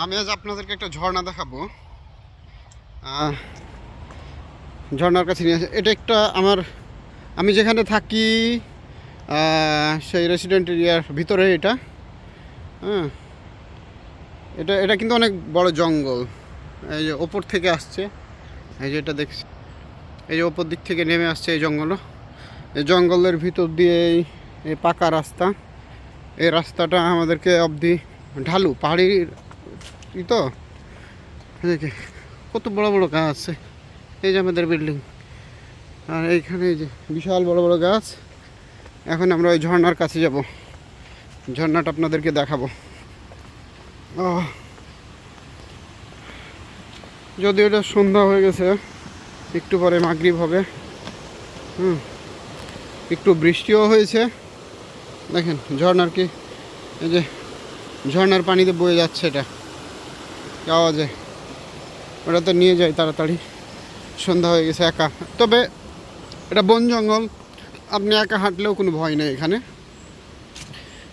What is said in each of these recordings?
আমি আজ আপনাদেরকে একটা ঝর্ণা দেখাবো। ঝর্ণার কাছে নিয়ে আসে। এটা একটা আমার, আমি যেখানে থাকি সেই রেসিডেন্ট এরিয়ার ভিতরে এটা। হ্যাঁ এটা এটা কিন্তু অনেক বড় জঙ্গল। এই যে ওপর থেকে আসছে, এই যে এটা দেখছি। এই যে ওপর দিক থেকে নেমে আসছে এই জঙ্গল। এই জঙ্গলের ভিতর দিয়ে এই পাকা রাস্তা। এই রাস্তাটা আমাদেরকে অবধি ঢালু পাহাড়ির ই তো এদিকে কত বড় বড় গাছ আছে এই যে আমাদের বিল্ডিং আর এইখানে এই যে বিশাল বড় বড় গাছ। এখন আমরা ওই ঝর্নার কাছে যাব। ঝর্ণাটা আপনাদেরকে দেখাবো। আহ, যদিও এটা সন্ধ্যা হয়ে গেছে একটু পরে মাগরিব হবে। হুম একটু বৃষ্টিও হয়েছে। দেখেন ঝর্ণার কি এই যে ঝর্ণার পানিতে বয়ে যাচ্ছে এটা। কি যায় ওটা তো নিয়ে যায় তাড়াতাড়ি। সন্ধ্যা হয়ে গেছে একা। তবে এটা বন জঙ্গল। আপনি একা হাঁটলেও কোনো ভয় নেই এখানে।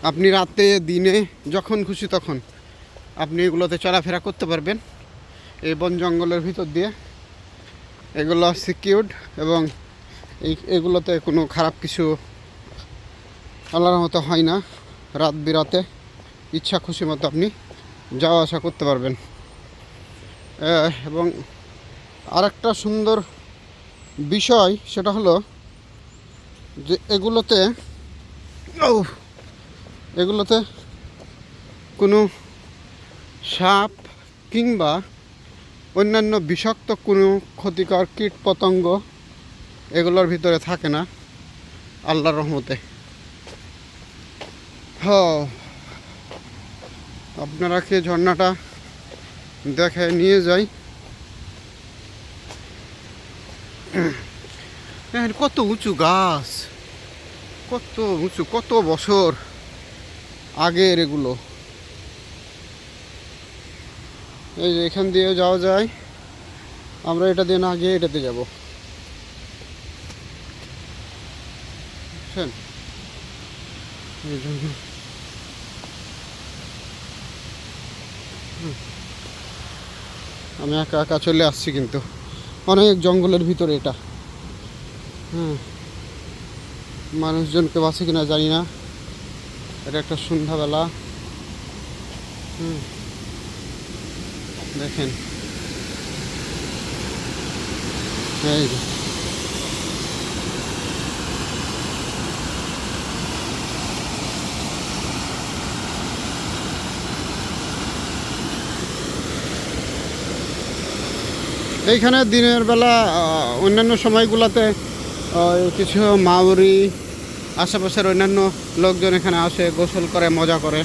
আপনি রাতে, দিনে, যখন খুশি তখন আপনি এগুলোতে চলাফেরা করতে পারবেন। এই বন জঙ্গলের ভিতর দিয়ে। এগুলো সিকিউরড এবং এই, এগুলোতে কোনো খারাপ কিছু আল্লাহর মতো হয় না। রাত বিরাতে ইচ্ছা খুশি মতো আপনি যাওয়া আসা করতে পারবেন। এবং আরেকটা সুন্দর বিষয় সেটা হলো যে এগুলোতে এগুলোতে কোনো সাপ কিংবা অন্যান্য বিষাক্ত কোনো ক্ষতিকর কীট পতঙ্গ এগুলোর ভিতরে থাকে না, আল্লাহর রহমতে। হ আপনারা কি ঝর্ণাটা দেখে নিয়ে যাই। দেখেন কত উঁচু গাছ। কত উঁচু, কত বছর আগের এগুলো। এই যে এখান দিয়ে যাওয়া যায়। আমরা এটা দিয়ে না গিয়ে এটাতে যাব। বুঝছেন হুম। আমি একা একা চলে আসছি কিন্তু। অনেক জঙ্গলের ভিতরে এটা। হুম। মানুষজনকে বাসে কিনা জানি না। এটা একটা সন্ধ্যাবেলা। হুম। দেখেন। এই যে। এইখানে দিনের বেলা অন্যান্য সময়গুলোতে কিছু মাউরি, আশেপাশের অন্যান্য লোকজন এখানে আসে, গোসল করে, মজা করে।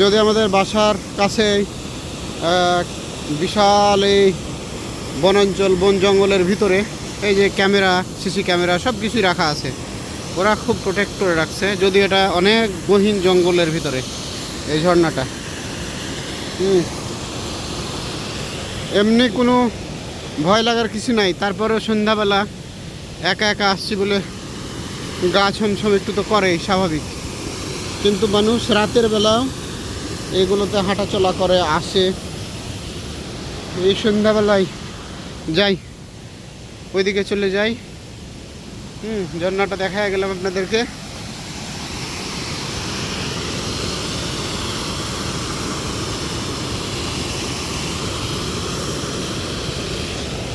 যদি আমাদের বাসার কাছে বিশাল এই বনাঞ্চল, বন জঙ্গলের ভিতরে, এই যে ক্যামেরা, সিসি ক্যামেরা সব কিছুই রাখা আছে। ওরা খুব প্রোটেক্ট করে রাখছে। যদি এটা অনেক গহীন জঙ্গলের ভিতরে, এই ঝর্ণাটা। হুম। এমনি কোনো ভয় লাগার কিছু নাই। তারপরেও সন্ধ্যাবেলা একা একা আসছি বলে গা ছমছম একটু তো করেই, স্বাভাবিক। কিন্তু মানুষ রাতের বেলাও এগুলোতে হাঁটাচলা করে, আসে। এই সন্ধ্যাবেলায় যাই, ওইদিকে চলে যাই। হুম, ঝর্ণাটা দেখা গেলাম আপনাদেরকে।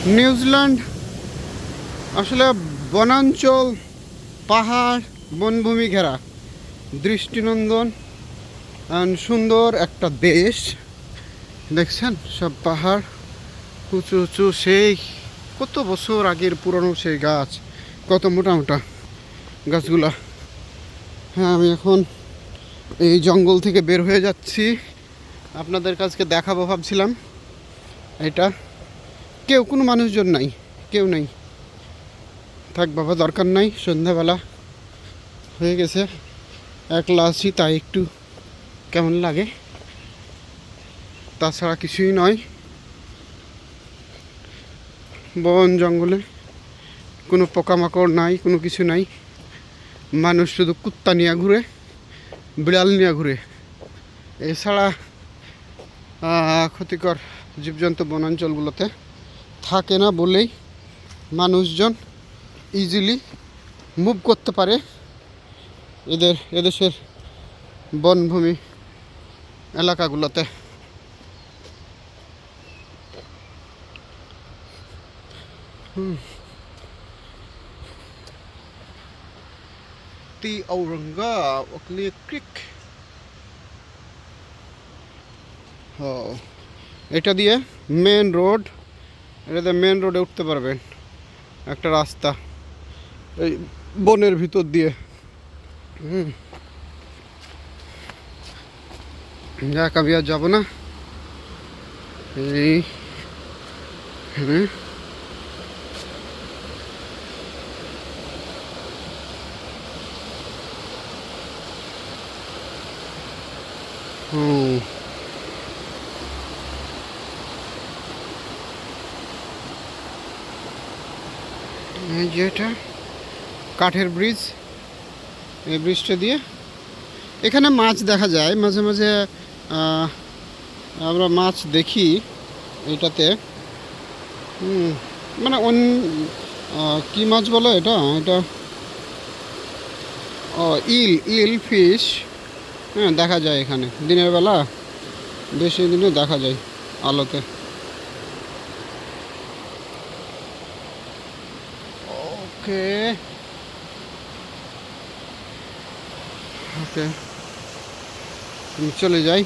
নিউজিল্যান্ড, আসলে বনাঞ্চল, পাহাড়, বনভূমি ঘেরা, দৃষ্টিনন্দন সুন্দর একটা দেশ। দেখছেন? সব পাহাড়, উঁচু উঁচু, সেই কত বছর আগের পুরনো সেই গাছ, কত মোটা মোটা গাছগুলা। হ্যাঁ আমি এখন এই জঙ্গল থেকে বের হয়ে যাচ্ছি। আপনাদের কাছকে দেখাবো ভাবছিলাম। এটা কেউ, কোনো মানুষজন নাই, কেউ নাই। থাক বাবা, দরকার নাই, সন্ধ্যাবেলা হয়ে গেছে। একলা আছি, তাই একটু কেমন লাগে। তাছাড়া কিছুই নয়। বন, জঙ্গলে কোনো পোকামাকড় নাই, কোনো কিছু নাই। মানুষ শুধু কুত্তা নিয়ে ঘুরে, বিড়াল নিয়ে ঘুরে। এছাড়া ক্ষতিকর জীবজন্তু বনাঞ্চলগুলোতে থাকে না বলেই মানুষজন ইজিলি মুভ করতে পারে এদের, এদেশের বনভূমি এলাকাগুলোতে। টি ঔরঙ্গা ওকলি ক্রিক ও, এটা দিয়ে মেন রোড এটাতে মেন রোডে উঠতে পারবেন। একটা রাস্তা। এই বনের ভিতর দিয়ে। হুম। যাক, আমি আর যাব না। এই হ্যাঁ হুম। এই যে এটা কাঠের ব্রিজ এই ব্রিজটা দিয়ে। এখানে মাছ দেখা যায় মাঝে মাঝে আমরা মাছ দেখি এটাতে। মানে অন আহ, কি মাছ বলো এটা? এটা ও ইল ইল ফিশ। হ্যাঁ দেখা যায় এখানে। দিনের বেলা বেশি দিনে দেখা যায় আলোতে। ওকে ওকে আমি চলে যাই।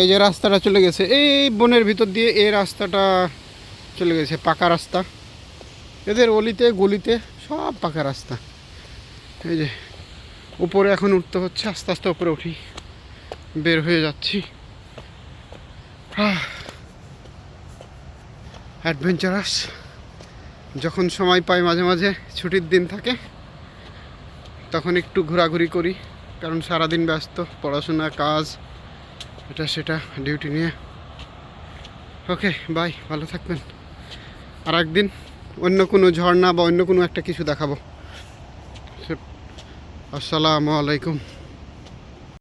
এই যে রাস্তাটা চলে গেছে, এই বনের ভিতর দিয়ে এই রাস্তাটা চলে গেছে, পাকা রাস্তা। এদের অলিতে, গলিতে সব পাকা রাস্তা। এই যে উপরে এখন উঠতে হচ্ছে, আস্তে আস্তে উপরে উঠি, বের হয়ে যাচ্ছি। অ্যাডভেঞ্চারাস। যখন সময় পাই মাঝে মাঝে, ছুটির দিন থাকে, তখন একটু ঘোরাঘুরি করি, কারণ সারাদিন ব্যস্ত, পড়াশোনা, কাজ, এটা সেটা, ডিউটি নিয়ে। ওকে, বাই, ভালো থাকবেন। আর একদিন অন্য কোনো ঝর্ণা বা অন্য কোনো একটা কিছু দেখাবো। আসসালামু আলাইকুম।